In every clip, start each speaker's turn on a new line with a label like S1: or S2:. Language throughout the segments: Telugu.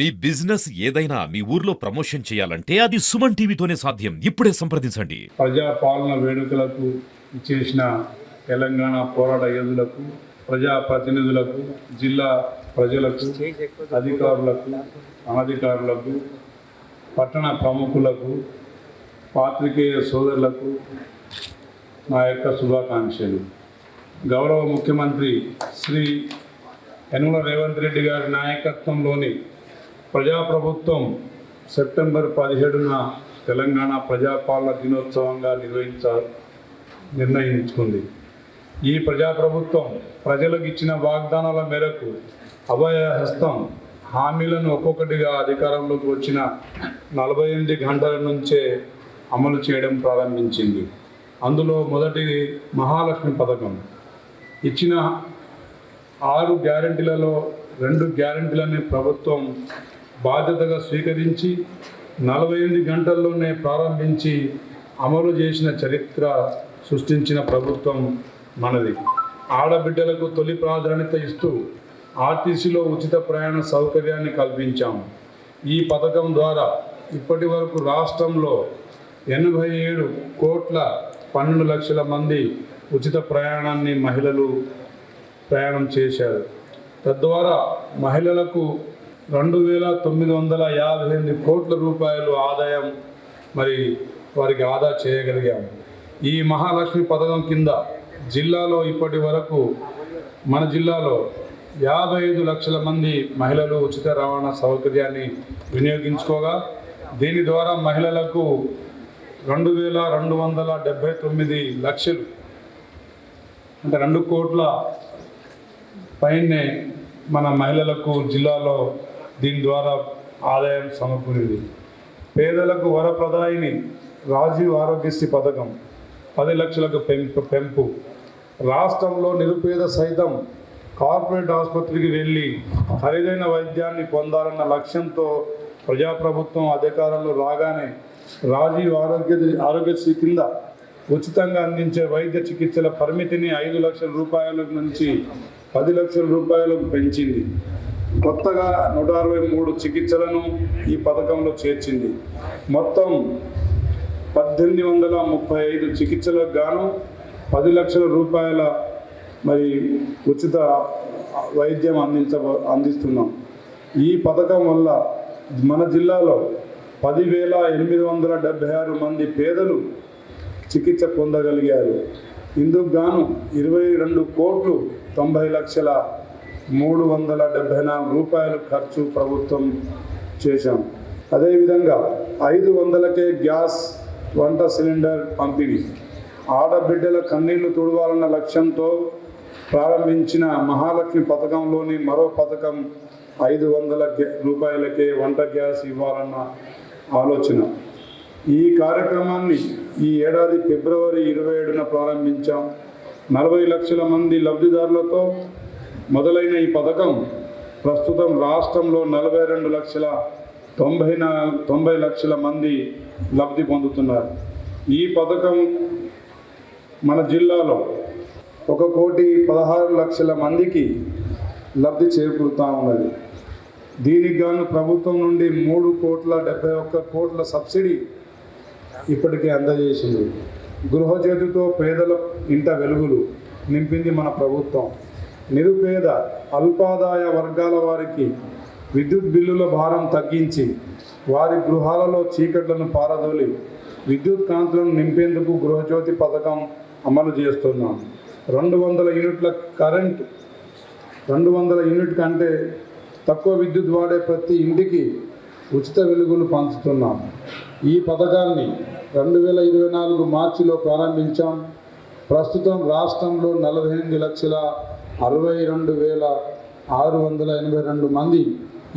S1: మీ బిజినెస్ ఏదైనా మీ ఊర్లో ప్రమోషన్ చేయాలంటే అది సుమన్ టీవీతోనే సాధ్యం. ఇప్పుడే సంప్రదించండి.
S2: ప్రజా పాలన వేడుకలకు చేసిన తెలంగాణ పోరాట యోధులకు ప్రజా ప్రతినిధులకు జిల్లా ప్రజలకు అధికారులకు అనధికారులకు పట్టణ ప్రముఖులకు పాత్రికేయ సోదరులకు నా యొక్క శుభాకాంక్షలు. గౌరవ ముఖ్యమంత్రి శ్రీ యనుల రేవంత్ రెడ్డి గారి నాయకత్వంలోని ప్రజాప్రభుత్వం సెప్టెంబర్ పదిహేడున తెలంగాణ ప్రజాపాలన దినోత్సవంగా నిర్వహించ నిర్ణయించుకుంది. ఈ ప్రజాప్రభుత్వం ప్రజలకు ఇచ్చిన వాగ్దానాల మేరకు అభయహస్తం హామీలను ఒక్కొక్కటిగా అధికారంలోకి వచ్చిన నలభై ఎనిమిది గంటల నుంచే అమలు చేయడం ప్రారంభించింది. అందులో మొదటిది మహాలక్ష్మి పథకం. ఇచ్చిన ఆరు గ్యారెంటీలలో రెండు గ్యారెంటీలని ప్రభుత్వం బాధ్యతగా స్వీకరించి నలభై ఎనిమిది గంటల్లోనే ప్రారంభించి అమలు చేసిన చరిత్ర సృష్టించిన ప్రభుత్వం మనది. ఆడబిడ్డలకు తొలి ప్రాధాన్యత ఇస్తూ ఆర్టీసీలో ఉచిత ప్రయాణ సౌకర్యాన్ని కల్పించాము ఈ పథకం ద్వారా ఇప్పటి వరకు రాష్ట్రంలో ఎనభై ఏడు కోట్ల పన్నెండు లక్షల మంది ఉచిత ప్రయాణాన్ని మహిళలు ప్రయాణం చేశారు. తద్వారా మహిళలకు రెండు వేల తొమ్మిది వందల యాభై ఎనిమిది కోట్ల రూపాయలు ఆదాయం మరి వారికి ఆదా చేయగలిగాము ఈ మహాలక్ష్మి పథకం కింద జిల్లాలో ఇప్పటి వరకు మన జిల్లాలో యాభై ఐదు లక్షల మంది మహిళలు ఉచిత రవాణా సౌకర్యాన్ని వినియోగించుకోగా దీని ద్వారా మహిళలకు రెండు వేల రెండు వందల డెబ్భై తొమ్మిది లక్షలు అంటే రెండు కోట్ల పైనే మన మహిళలకు జిల్లాలో దీని ద్వారా ఆదాయం సమకూరింది. పేదలకు వరప్రదాయిని రాజీవ్ ఆరోగ్యశ్రీ పథకం పది లక్షలకు పెంపు పెంపు. రాష్ట్రంలో నిరుపేద సైతం కార్పొరేట్ ఆసుపత్రికి వెళ్ళి ఖరీదైన వైద్యాన్ని పొందాలన్న లక్ష్యంతో ప్రజాప్రభుత్వం అధికారంలో రాగానే రాజీవ్ ఆరోగ్య ఆరోగ్యశ్రీ కింద ఉచితంగా అందించే వైద్య చికిత్సల పరిమితిని ఐదు లక్షల రూపాయల నుంచి పది లక్షల రూపాయలకు పెంచింది. కొత్తగా నూట అరవై మూడు చికిత్సలను ఈ పథకంలో చేర్చింది. మొత్తం పద్దెనిమిది వందల ముప్పై ఐదు చికిత్సలకు గాను పది లక్షల రూపాయల మరి ఉచిత వైద్యం అందించ అందిస్తున్నాం. ఈ పథకం వల్ల మన జిల్లాలో పదివేల ఎనిమిది వందల డెబ్బై ఆరు మంది పేదలు చికిత్స పొందగలిగారు. ఇందుకు గాను ఇరవై రెండు కోట్లు తొంభై లక్షల మూడు వందల డెబ్బై నాలుగు రూపాయలు ఖర్చు ప్రభుత్వం చేశాం. అదేవిధంగా ఐదు వందలకే గ్యాస్ వంట సిలిండర్ పంపిణీ. ఆడబిడ్డల కన్నీళ్ళు తుడవాలన్న లక్ష్యంతో ప్రారంభించిన మహాలక్ష్మి పథకంలోని మరో పథకం ఐదు వందల రూపాయలకే వంట గ్యాస్ ఇవ్వాలన్న ఆలోచన. ఈ కార్యక్రమాన్ని ఈ ఏడాది ఫిబ్రవరి ఇరవై ఏడున ప్రారంభించాం. నలభై లక్షల మంది లబ్ధిదారులతో మొదలైన ఈ పథకం ప్రస్తుతం రాష్ట్రంలో నలభై రెండు లక్షల తొంభై తొంభై లక్షల మంది లబ్ధి పొందుతున్నారు. ఈ పథకం మన జిల్లాలో ఒక కోటి పదహారు లక్షల మందికి లబ్ధి చేకూరుతూ ఉన్నది. దీనికి గాను ప్రభుత్వం నుండి మూడు కోట్ల డెబ్బై ఒక్క కోట్ల సబ్సిడీ ఇప్పటికే అందజేసింది. గృహజ్యోతితో పేదల ఇంట వెలుగులు నింపింది మన ప్రభుత్వం. నిరుపేద అల్పాదాయ వర్గాల వారికి విద్యుత్ బిల్లుల భారం తగ్గించి వారి గృహాలలో చీకట్లను పారదోలి విద్యుత్ కాంతులను నింపేందుకు గృహజ్యోతి పథకం అమలు చేస్తున్నాం. రెండు వందల యూనిట్ల కరెంట్ రెండు వందల యూనిట్ కంటే తక్కువ విద్యుత్ వాడే ప్రతి ఇంటికి ఉచిత వెలుగులు పంచుతున్నాం. ఈ పథకాన్ని రెండు వేల ఇరవై నాలుగు మార్చిలో ప్రారంభించాం. ప్రస్తుతం రాష్ట్రంలో నలభై ఎనిమిది లక్షల అరవై రెండు వేల ఆరు వందల ఎనభై రెండు మంది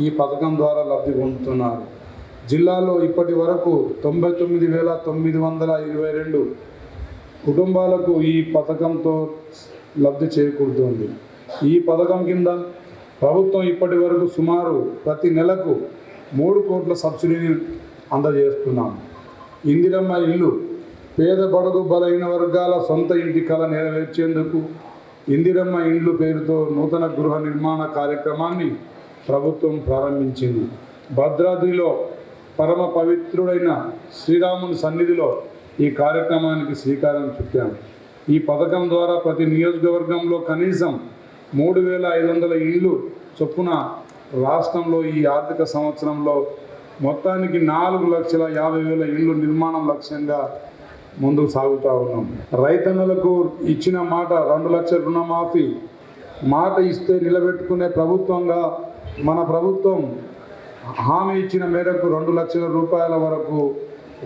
S2: ఈ పథకం ద్వారా లబ్ధి పొందుతున్నారు. జిల్లాలో ఇప్పటి వరకు తొంభై తొమ్మిది వేల తొమ్మిది వందల ఇరవై రెండు కుటుంబాలకు ఈ పథకంతో లబ్ధి చేకూరుతుంది. ఈ పథకం కింద ప్రభుత్వం ఇప్పటి వరకు సుమారు ప్రతి నెలకు మూడు కోట్ల సబ్సిడీని అందజేస్తున్నాం. ఇందిరమ్మ ఇల్లు పేద బడుగు బలైన వర్గాల సొంత ఇంటి కళ నెరవేర్చేందుకు ఇందిరమ్మ ఇండ్లు పేరుతో నూతన గృహ నిర్మాణ కార్యక్రమాన్ని ప్రభుత్వం ప్రారంభించింది. భద్రాద్రిలో పరమ పవిత్రుడైన శ్రీరాముని సన్నిధిలో ఈ కార్యక్రమానికి శ్రీకారం చుట్టాము ఈ పథకం ద్వారా ప్రతి నియోజకవర్గంలో కనీసం మూడు వేల ఐదు వందల ఇండ్లు చొప్పున రాష్ట్రంలో ఈ ఆర్థిక సంవత్సరంలో మొత్తానికి నాలుగు లక్షల యాభై వేల ఇళ్ళు నిర్మాణం లక్ష్యంగా ముందుకు సాగుతూ ఉన్నాం. రైతన్నులకు ఇచ్చిన మాట రెండు లక్షల రుణమాఫీ మాట ఇస్తే నిలబెట్టుకునే ప్రభుత్వంగా మన ప్రభుత్వం హామీ ఇచ్చిన మేరకు రెండు లక్షల రూపాయల వరకు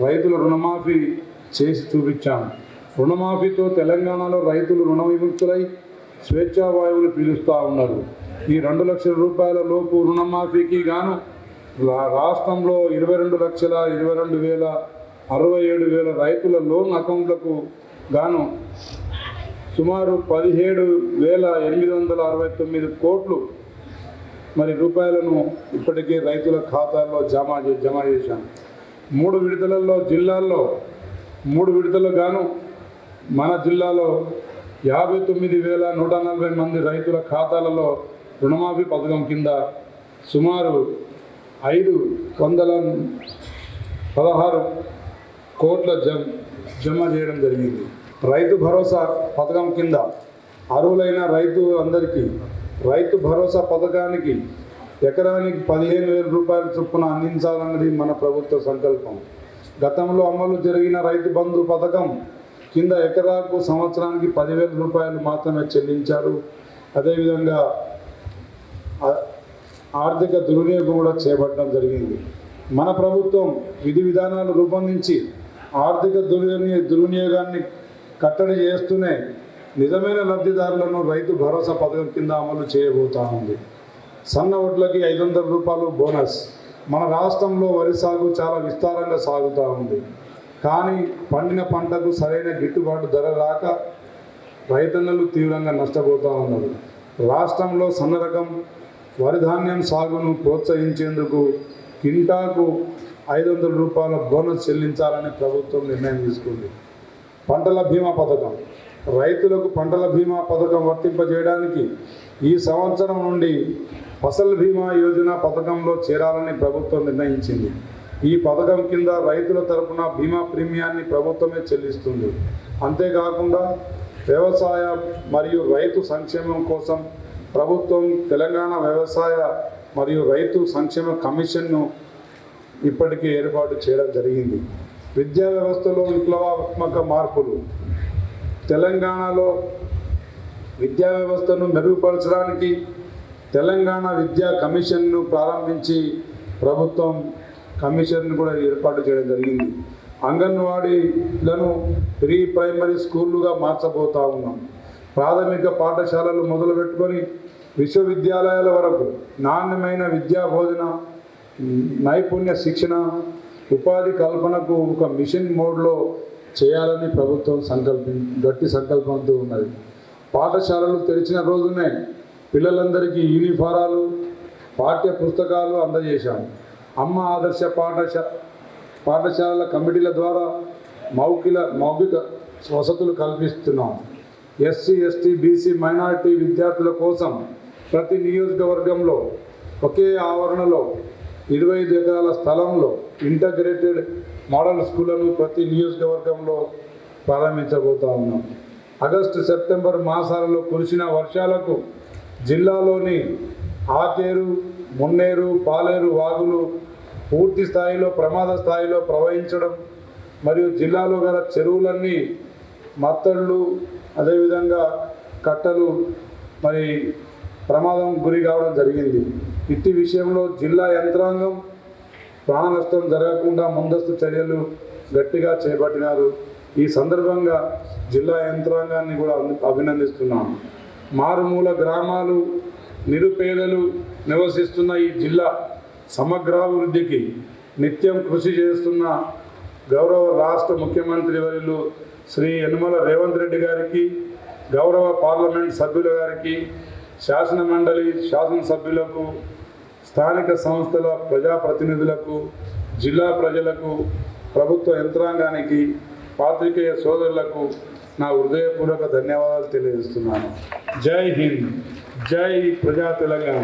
S2: రైతుల రుణమాఫీ చేసి చూపించాం. రుణమాఫీతో తెలంగాణలో రైతులు రుణ విముక్తులై స్వేచ్ఛా వాయువులు ఉన్నారు. ఈ రెండు లక్షల రూపాయల లోపు రుణమాఫీకి గాను రా- రాష్ట్రంలో ఇరవై రెండు లక్షల ఇరవై రెండు వేల అరవై ఏడు వేల రైతుల లోన్ అకౌంట్లకు గాను సుమారు పదిహేడు వేల ఎనిమిది వందల అరవై తొమ్మిది కోట్లు మరి రూపాయలను ఇప్పటికే రైతుల ఖాతాల్లో జమ చే- జమ చేశాను మూడు విడతలలో జిల్లాల్లో మూడు విడతలు గాను మన జిల్లాలో యాభై తొమ్మిది వేల నూట నలభై మంది రైతుల ఖాతాలలో రుణమాఫీ పథకం కింద సుమారు ఐదు వందల పదహారు కోట్ల జమ జమ చేయడం జరిగింది. రైతు భరోసా పథకం కింద అర్హులైన రైతు అందరికీ రైతు భరోసా పథకానికి ఎకరానికి పదిహేను వేల రూపాయల చొప్పున అందించాలన్నది మన ప్రభుత్వ సంకల్పం. గతంలో అమలు జరిగిన రైతు బంధు పథకం కింద ఎకరాకు సంవత్సరానికి పదివేల రూపాయలు మాత్రమే చెల్లించారు. అదేవిధంగా ఆర్థిక దుర్వినియోగం కూడా చేపట్టడం జరిగింది. మన ప్రభుత్వం విధి విధానాలు రూపొందించి ఆర్థిక దుర్వినియోగ దుర్వినియోగాన్ని కట్టడి చేస్తూనే నిజమైన లబ్ధిదారులను రైతు భరోసా పథకం కింద అమలు చేయబోతా ఉంది. సన్న వడ్లకి ఐదు వందల రూపాయలు బోనస్. మన రాష్ట్రంలో వరి సాగు చాలా విస్తారంగా సాగుతూ ఉంది. కానీ పండిన పంటకు సరైన గిట్టుబాటు ధర రాక రైతన్నలు తీవ్రంగా నష్టపోతూ ఉన్నారు. రాష్ట్రంలో సన్న రకం వరి ధాన్యం సాగును ప్రోత్సహించేందుకు కింటాకు ఐదు వందల రూపాయల బోనస్ చెల్లించాలని ప్రభుత్వం నిర్ణయం తీసుకుంది. పంటల బీమా పథకం. రైతులకు పంటల బీమా పథకం వర్తింపజేయడానికి ఈ సంవత్సరం నుండి ఫసల్ బీమా యోజన పథకంలో చేరాలని ప్రభుత్వం నిర్ణయించింది. ఈ పథకం కింద రైతుల తరపున బీమా ప్రీమియాన్ని ప్రభుత్వమే చెల్లిస్తుంది. అంతేకాకుండా వ్యవసాయ మరియు రైతు సంక్షేమం కోసం ప్రభుత్వం తెలంగాణ వ్యవసాయ మరియు రైతు సంక్షేమ కమిషన్ను ఇప్పటికీ ఏర్పాటు చేయడం జరిగింది. విద్యా వ్యవస్థలో విప్లవాత్మక మార్పులు. తెలంగాణలో విద్యా వ్యవస్థను మెరుగుపరచడానికి తెలంగాణ విద్యా కమిషన్ను ప్రారంభించి ప్రభుత్వం కమిషన్ను కూడా ఏర్పాటు చేయడం జరిగింది. అంగన్వాడీలను ప్రీ ప్రైమరీ స్కూళ్ళుగా మార్చబోతా ఉన్నాం. ప్రాథమిక పాఠశాలలు మొదలుపెట్టుకొని విశ్వవిద్యాలయాల వరకు నాణ్యమైన విద్యా బోధన నైపుణ్య శిక్షణ ఉపాధి కల్పనకు ఒక మిషన్ మోడ్లో చేయాలని ప్రభుత్వం సంకల్పి గట్టి సంకల్పంతో ఉన్నది. పాఠశాలలు తెరిచిన రోజునే పిల్లలందరికీ యూనిఫారాలు పాఠ్య పుస్తకాలు అందజేశాము అమ్మ ఆదర్శ పాఠశా పాఠశాలల కమిటీల ద్వారా మౌఖిక మౌఖిక వసతులు కల్పిస్తున్నాం. ఎస్సీ ఎస్టీ బీసీ మైనారిటీ విద్యార్థుల కోసం ప్రతి నియోజకవర్గంలో ఒకే ఆవరణలో ఇరవై ఐదు ఎకరాల స్థలంలో ఇంటగ్రేటెడ్ మోడల్ స్కూళ్ళను ప్రతి నియోజకవర్గంలో ప్రారంభించబోతా ఉన్నాం. ఆగస్టు సెప్టెంబర్ మాసాలలో కురిసిన వర్షాలకు జిల్లాలోని ఆకేరు మున్నేరు పాలేరు వాగులు పూర్తి స్థాయిలో ప్రమాద స్థాయిలో ప్రవహించడం మరియు జిల్లాలో గల చెరువులన్నీ మత్తళ్ళు అదేవిధంగా కట్టలు మరి ప్రమాదం గురి కావడం జరిగింది. ఇట్టి విషయంలో జిల్లా యంత్రాంగం ప్రాణ నష్టం జరగకుండా ముందస్తు చర్యలు గట్టిగా చేపట్టినారు. ఈ సందర్భంగా జిల్లా యంత్రాంగాన్ని కూడా అంది- అభినందిస్తున్నాను మారుమూల గ్రామాలు నిరుపేదలు నివసిస్తున్న ఈ జిల్లా సమగ్రాభివృద్ధికి నిత్యం కృషి చేస్తున్న గౌరవ రాష్ట్ర ముఖ్యమంత్రి వర్యులు శ్రీ యనుమల రేవంత్ రెడ్డి గారికి గౌరవ పార్లమెంట్ సభ్యుల గారికి శాసన మండలి శాసనసభ్యులకు స్థానిక సంస్థల ప్రజాప్రతినిధులకు జిల్లా ప్రజలకు ప్రభుత్వ యంత్రాంగానికి పాత్రికేయ సోదరులకు నా హృదయపూర్వక ధన్యవాదాలు తెలియజేస్తున్నాను. జై హింద్. జై ప్రజా తెలంగాణ.